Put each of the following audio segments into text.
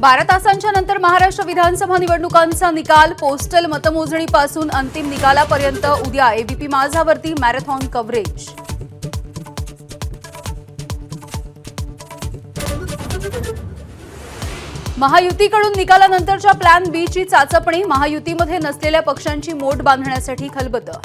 बारा तासांच्या नंतर महाराष्ट्र विधानसभा निवडणुकांचा निकाल पोस्टल मतमोजणीपासून अंतिम निकालापर्यंत. उद्या एबीपी माझावरती मॅरेथॉन कव्हरेज. महायुतीकडून निकालानंतरच्या प्लॅन बीची चाचपणी महायुतीमध्ये नसलेल्या पक्षांची मोट बांधण्यासाठी खलबतं.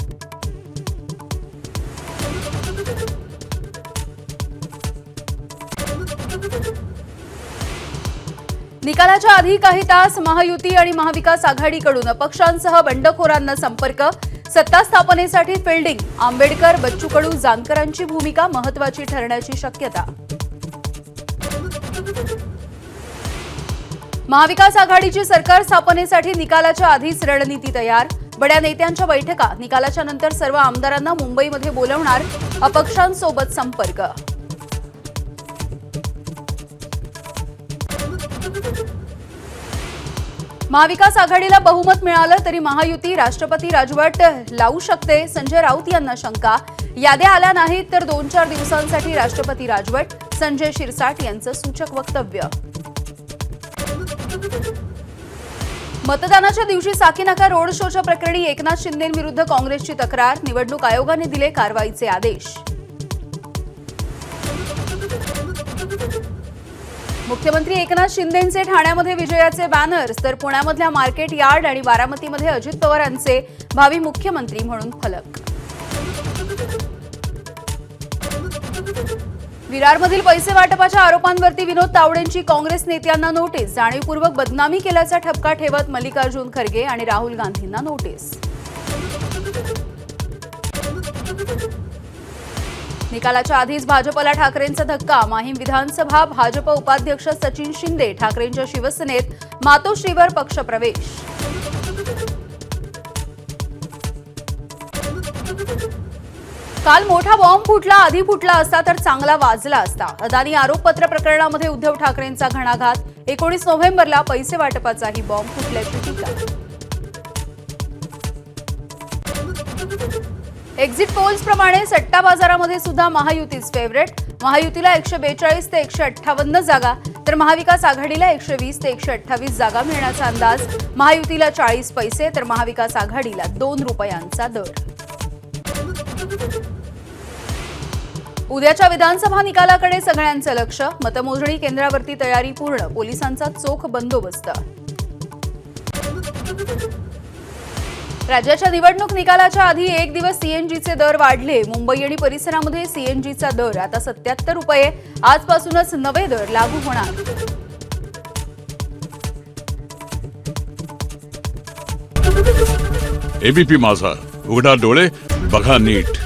निकालाच्या आधी काही तास महायुती आणि महाविकास आघाडीकडून अपक्षांसह बंडखोरांना संपर्क सत्ता स्थापनेसाठी फिल्डिंग आंबेडकर बच्चू कडू जानकरांची भूमिका महत्वाची ठरण्याची शक्यता. महाविकास आघाडीची सरकार स्थापनेसाठी निकालाच्या आधीच रणनीती तयार. बड्या नेत्यांच्या बैठका निकालाच्या नंतर सर्व आमदारांना मुंबईमध्ये बोलवणार अपक्षांसोबत संपर्क. महाविकास आघाडीला बहुमत मिळालं तरी महायुती राष्ट्रपती राजवट लावू शकते. संजय राऊत यांना शंका. याद्या आल्या नाहीत तर दोन चार दिवसांसाठी राष्ट्रपती राजवट. संजय शिरसाट यांचं सूचक वक्तव्य. मतदानाच्या दिवशी साकीनाका रोड शोच्या प्रकरणी एकनाथ शिंदेविरुद्ध काँग्रेसची तक्रार. निवडणूक आयोगाने दिले कारवाईचे आदेश. मुख्यमंत्री एकनाथ शिंदेचे ठाण्यामध्ये विजयाचे बॅनर्स तर पुण्यामधल्या मार्केट यार्ड आणि बारामतीमध्ये अजित पवारांचे भावी मुख्यमंत्री म्हणून फलक. विरारमधील पैसे वाटपाच्या आरोपांवरती विनोद तावडेंची काँग्रेस नेत्यांना नोटीस जाणीवपूर्वक बदनामी केल्याचा ठपका ठेवत मल्लिकार्जुन खरगे आणि राहुल गांधींना नोटीस. निकालाच्या आधीच भाजपला ठाकरेंचा धक्का. माहीम विधानसभा भाजप उपाध्यक्ष सचिन शिंदे ठाकरेंच्या शिवसेनेत मातोश्रीवर पक्षप्रवेश. काल मोठा बॉम्ब फुटला आधी फुटला असता तर चांगला वाजला असता. अदानी आरोपपत्र प्रकरणामध्ये उद्धव ठाकरेंचा घणाघात. एकोणीस नोव्हेंबरला पैसे वाटपाचाही बॉम्ब फुटल्याची टीका. एक्झिट पोल्स प्रमाणे सट्टा बाजारामध्ये सुद्धा महायुतीच फेवरेट महायुतीला एकशे बेचाळीस ते एकशे अठ्ठावन्न जागा तर महाविकास आघाडीला एकशे वीस ते एकशे अठ्ठावीस जागा मिळण्याचा अंदाज. महायुतीला चाळीस पैसे तर महाविकास आघाडीला दोन रुपयांचा दर. उद्याच्या विधानसभा निकालाकडे सगळ्यांचं लक्ष. मतमोजणी केंद्रावरती तयारी पूर्ण पोलिसांचा चोख बंदोबस्त. राज्याच्या निवडणूक निकालाच्या आधी एक दिवस सीएनजीचे दर वाढले. मुंबई आणि परिसरामध्ये सीएनजीचा दर आता सत्याहत्तर रुपये. आजपासूनच नवे दर लागू होणार. एबीपी माझा. उघडा डोळे बघा नीट.